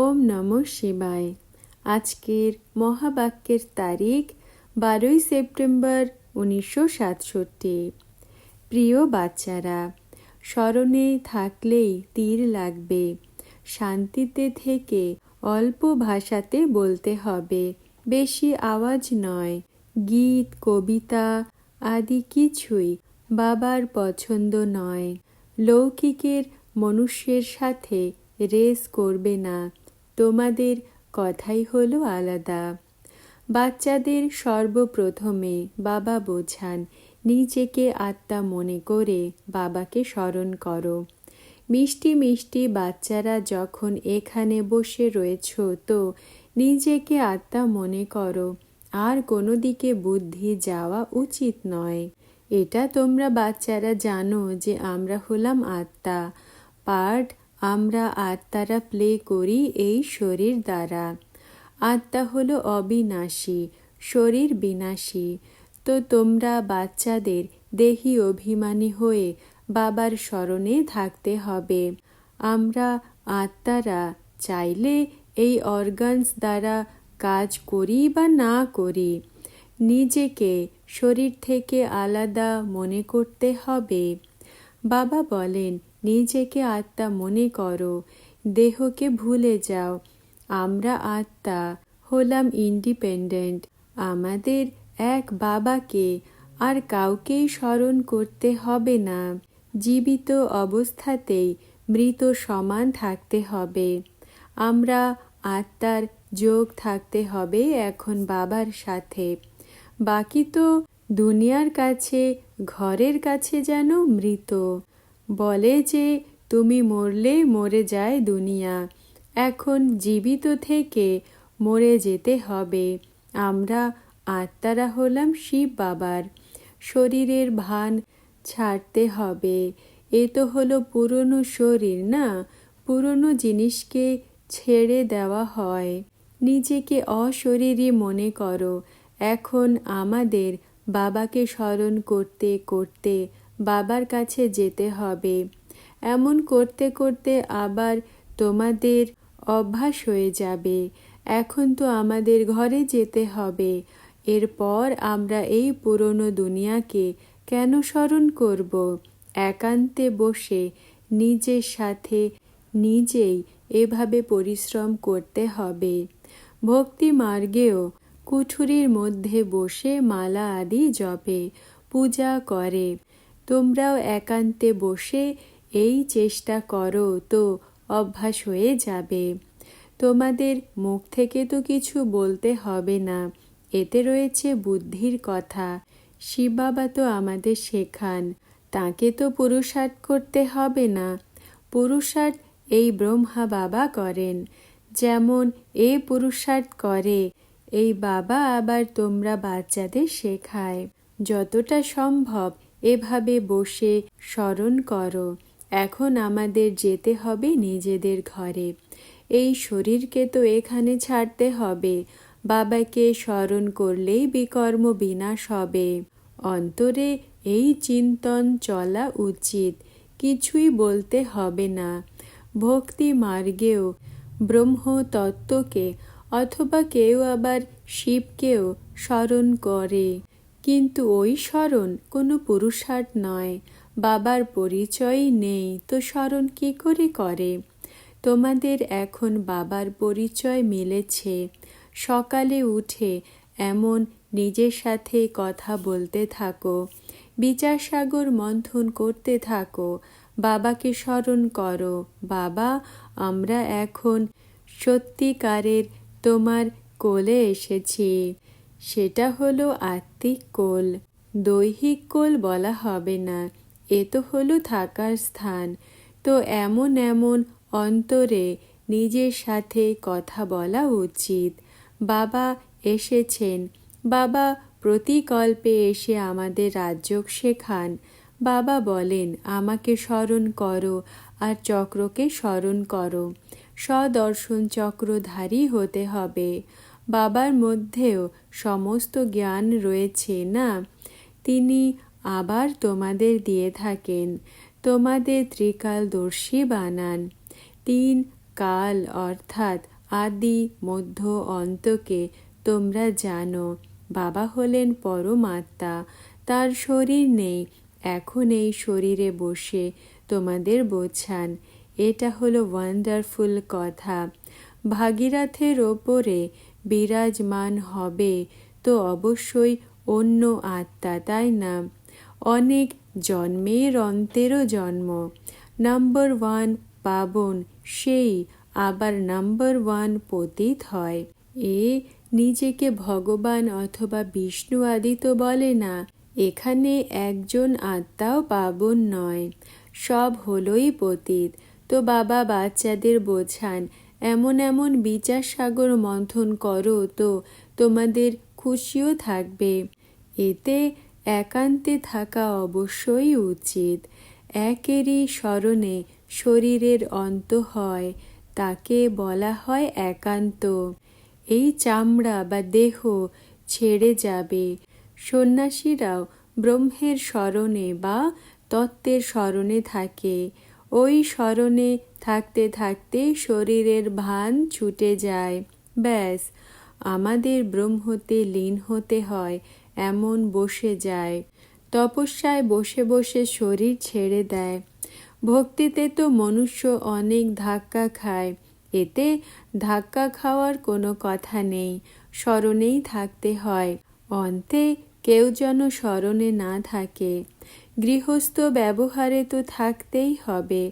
ওম নম শিবায়। আজকের মহাবাক্যের তারিখ বারোই সেপ্টেম্বর উনিশশো সাতষট্টি। প্রিয় বাচ্চারা, স্মরণে থাকলেই তীর লাগবে, শান্তিতে থেকে অল্প ভাষাতে বলতে হবে, বেশি আওয়াজ নয়, গীত, কবিতা আদি কিছুই বাবার পছন্দ নয়, লৌকিকের মনুষ্যের সাথে রেস করবে না। তোমাদের কথাই হলো আলাদা। বাচ্চাদের সর্বপ্রথমে বাবা বোঝান, নিজেকে আত্মা মনে করে বাবাকে স্মরণ করো। মিষ্টি মিষ্টি বাচ্চারা যখন এখানে বসে রয়েছ তো নিজেকে আত্মা মনে করো, আর কোনো দিকে বুদ্ধি যাওয়া উচিত নয়। এটা তোমরা বাচ্চারা জানো যে আমরা হলাম আত্মা। পার্ট আমরা আত্মারা প্লে করি এই শরীর দ্বারা। আত্মা হলো অবিনাশী, শরীর বিনাশী। তো তোমরা বাচ্চাদের দেহি অভিমানী হয়ে বাবার স্মরণে থাকতে হবে। আমরা আত্মারা চাইলে এই অর্গানস দ্বারা কাজ করি বা না করি। নিজেকে শরীর থেকে আলাদা মনে করতে হবে। বাবা বলেন নিজেকে আত্মা মনে করো, দেহকে ভুলে যাও। আমরা আত্মা হলাম ইন্ডিপেন্ডেন্ট আমাদের এক বাবাকে আর কাউকেই স্মরণ করতে হবে না। জীবিত অবস্থাতেই মৃত সমান থাকতে হবে। আমরা আত্মার যোগ থাকতে হবে এখন বাবার সাথে। বাকি তো দুনিয়ার কাছে, ঘরের কাছে যেন মৃত। বলে যে, তুমি মরলে মরে যায় দুনিয়া। এখন জীবিত থেকে মরে যেতে হবে। আমরা আত্মারা হলাম শিব বাবার। শরীরের ভান ছাড়তে হবে। এ তো হলো পুরনো শরীর, না? পুরনো জিনিসকে ছেড়ে দেওয়া হয়। নিজেকে অশরীরী মনে করো। এখন আমাদের বাবাকে স্মরণ করতে করতে বাবার কাছে যেতে হবে। এমন করতে করতে আবার তোমাদের অভ্যাস হয়ে যাবে। এখন তো আমাদের ঘরে যেতে হবে। এরপর আমরা এই পুরনো দুনিয়াকে কেন স্মরণ করব? একান্তে বসে নিজের সাথে নিজেই এভাবে পরিশ্রম করতে হবে। ভক্তি মার্গেও কুঠুরির মধ্যে বসে মালা আদি জপে, পূজা করে। তোমরাও একান্তে বসে এই চেষ্টা করো তো, অভ্যাস হয়ে যাবে। তোমাদের মুখ থেকে তো কিছু বলতে হবে না, এতে রয়েছে বুদ্ধির কথা। শিব বাবা তো আমাদের শেখান, তাকে তো পুরুষার্থ করতে হবে না। পুরুষার্থ এই ব্রহ্মা বাবা করেন, যেমন এ পুরুষার্থ করে, এই বাবা আবার তোমরা বাচ্চাদের শেখায়। যতটা সম্ভব এভাবে বসে স্মরণ করো, এখন আমাদের যেতে হবে নিজেদের ঘরে। এই শরীরকে তো এখানে ছাড়তে হবে, বাবাকে স্মরণ করলেই বিকর্ম বিনাশ হবে। অন্তরে এই চিন্তন চলা উচিত, কিছুই বলতে হবে না। ভক্তি মার্গেও ব্রহ্ম তত্ত্বকে অথবা কেউ আবার শিবকেও স্মরণ করে। কিন্তু ওই স্মরণ কোনো পুরুষার্থ নয়, বাবার পরিচয়ই নেই, তো স্মরণ কি করে করে? তোমাদের এখন বাবার পরিচয় মিলেছে। সকালে উঠে এমন নিজের সাথে কথা বলতে থাকো, বিচার সাগর মন্থন করতে থাকো, বাবাকে স্মরণ করো, বাবা, আমরা এখন সত্যিকারের তোমার কোলে এসেছি। সেটা হলো আত্মিক কোল। দৈহিক কোল বলা হবে না, এ তো হলো থাকার স্থান। তো এমন এমন অন্তরে নিজের সাথে কথা বলা উচিত। বাবা এসেছেন, বাবা প্রতিকল্পে এসে আমাদের রাজ্য শেখান। বাবা বলেন, আমাকে স্মরণ করো আর চক্রকে স্মরণ করো। সদর্শন চক্রধারী হতে হবে। বাবার মধ্যেও সমস্ত জ্ঞান রয়েছে না? তিনি আবার তোমাদের দিয়ে থাকেন। তোমাদের ত্রিকালদর্শী বানান। তিন কাল অর্থাৎ আদি মধ্য অন্তকে তোমরা জানো, বাবা হলেন পরমাত্মা। তার শরীর নেই, এখন এই শরীরে বসে তোমাদের বোঝান। এটা হলো ওয়ান্ডারফুল কথা। ভাগীরথের ওপরে বিরাজমান হবে, তো অবশ্যই অন্য আত্মা, তাই না? অনেক জন্মের অন্তেরও জন্ম। নাম্বার ওয়ান পাবন, সেই আবার নাম্বার ওয়ান পতিত হয়। এ নিজেকে ভগবান অথবা বিষ্ণু আদি তো বলে না, এখানে একজন আত্মাও পাবন নয়, সব হলোই পতিত। তো বাবা বাচ্চাদের বোঝান এমন এমন বিচার সাগর মন্থন করো তো, তোমাদের খুশিও থাকবে। এতে একান্তে থাকা অবশ্যই উচিত। একেরই স্মরণে শরীরের অন্ত হয়, তাকে বলা হয় একান্ত। এই চামড়া বা দেহ ছেড়ে যাবে। সন্ন্যাসীরাও ব্রহ্মের স্মরণে বা তত্ত্বের স্মরণে থাকে। ওই স্মরণে থাকতে থাকতে শরীরের ভান ছুটে যায়। ব্যাস, আমাদের ব্রহ্মতে লীন হতে হয়, এমন বসে যায়। তপস্যায় বসে বসে শরীর ছেড়ে দেয়। ভক্তিতে তো মনুষ্য অনেক ধাক্কা খায়, এতে ধাক্কা খাওয়ার কোনো কথা নেই, স্মরণেই থাকতে হয়। অন্তে কেউ যেন স্মরণে না থাকে। গৃহস্থ ব্যবহারে তো থাকতেই হবে,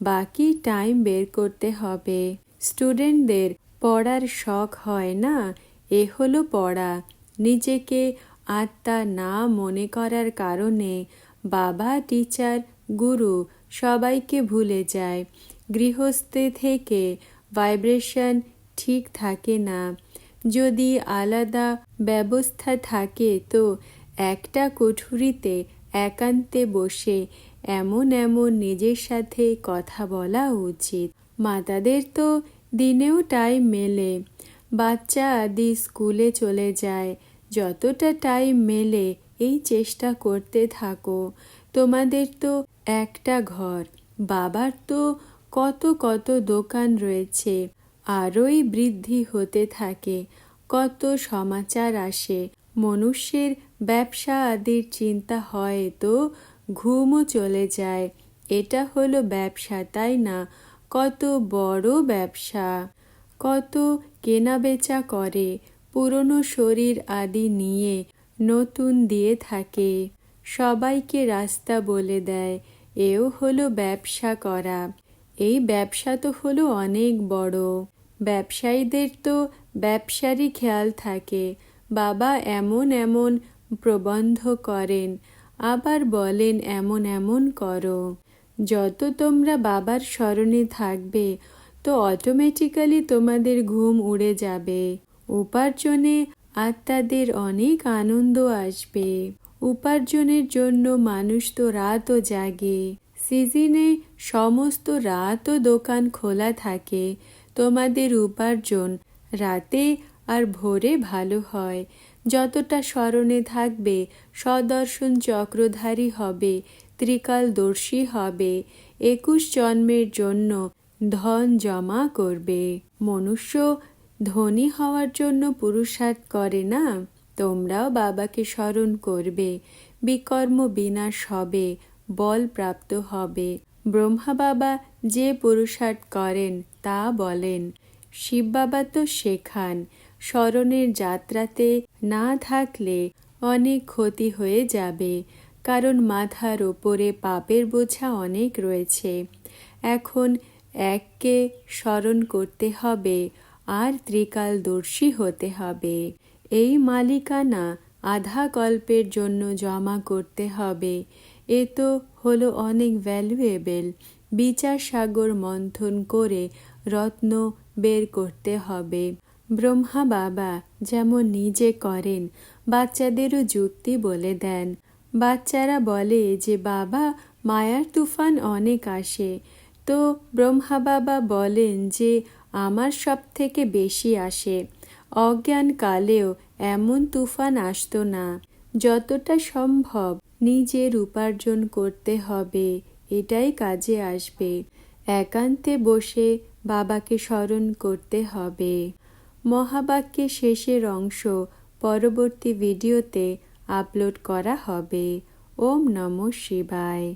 বাকি টাইম বের করতে হবে। স্টুডেন্টদের পড়ার শখ হয় না, এ হলো পড়া। নিজেকে আত্মা না মনে করার কারণে বাবা টিচার গুরু সবাইকে ভুলে যায়। গৃহস্থে থেকে ভাইব্রেশন ঠিক থাকে না। যদি আলাদা ব্যবস্থা থাকে তো একটা কুঠুরিতে একান্তে বসে এমন এমন নিজের সাথে কথা বলা উচিত। মাতাদের তো দিনেও টাইম মেলে। বাচ্চা আদি স্কুলে চলে যায়। যতটা টাইম মেলে, এই চেষ্টা করতে থাকো। তোমাদের তো একটা ঘর, বাবার তো কত কত দোকান রয়েছে। আরোই বৃদ্ধি হতে থাকে, কত সমাচার আসে। মনুষ্যের ব্যবসা আদির চিন্তা হয় তো ঘুমও চলে যায়। এটা হলো ব্যবসা, তাই না? কত বড় ব্যবসা। কত কেনাবেচা করে। পুরনো শরীর আদি নিয়ে নতুন দিয়ে থাকে। সবাইকে রাস্তা বলে দেয়, এও হলো ব্যবসা করা। এই ব্যবসা তো হলো অনেক বড়। ব্যবসায়ীদের তো ব্যবসারই খেয়াল থাকে। বাবা এমন এমন প্রবন্ধ করেন, আবার বলেন এমন এমন করো। যত তোমরা বাবার স্মরণে থাকবে, তো অটোমেটিক্যালি তোমাদের ঘুম উড়ে যাবে। উপার্জনে আত্মাদের অনেক আনন্দ আসবে। উপার্জনের জন্য মানুষ তো রাতও জাগে। সিজনে সমস্ত রাতও দোকান খোলা থাকে। তোমাদের উপার্জন রাতে আর ভোরে ভালো হয়। যতটা স্মরণে থাকবে সদর্শন চক্রধারী হবে ত্রিকালদর্শী হবে। একুশ জন্মের জন্য ধন জমা করবে। মনুষ্য ধনী হওয়ার জন্য পুরুষার্থ করে না? তোমরাও বাবাকে স্মরণ করবে। বিকর্ম বিনাশ হবে, বল প্রাপ্ত হবে। ব্রহ্মা বাবা যে পুরুষার্থ করেন, তা বলেন। শিব বাবা তো শেখান। স্মরণের যাত্রাতে না থাকলে অনেক ক্ষতি হয়ে যাবে, কারণ মাথার ওপরে পাপের বোঝা অনেক রয়েছে। এখন এককে স্মরণ করতে হবে, আর ত্রিকালদর্শী হতে হবে। এই মালিকানা আধা কল্পের জন্য জমা করতে হবে। এ তো হলো অনেক ভ্যালুয়েবেল বিচার সাগর মন্থন করে রত্ন বের করতে হবে। ব্রহ্মা বাবা যেমন নিজে করেন, বাচ্চাদেরও যুক্তি বলে দেন। বাচ্চারা বলে যে, বাবা, মায়ার তুফান অনেক আসে। তো ব্রহ্মা বাবা বলেন যে, আমার সব থেকে বেশি আসে। অজ্ঞান কালেও এমন তুফান আসতো না। যতটা সম্ভব নিজের উপার্জন করতে হবে, এটাই কাজে আসবে। একান্তে বসে বাবাকে স্মরণ করতে হবে। মহাবাক্যের শেষের অংশ পরবর্তী ভিডিওতে আপলোড করা হবে। ওম নমঃ শিবায়।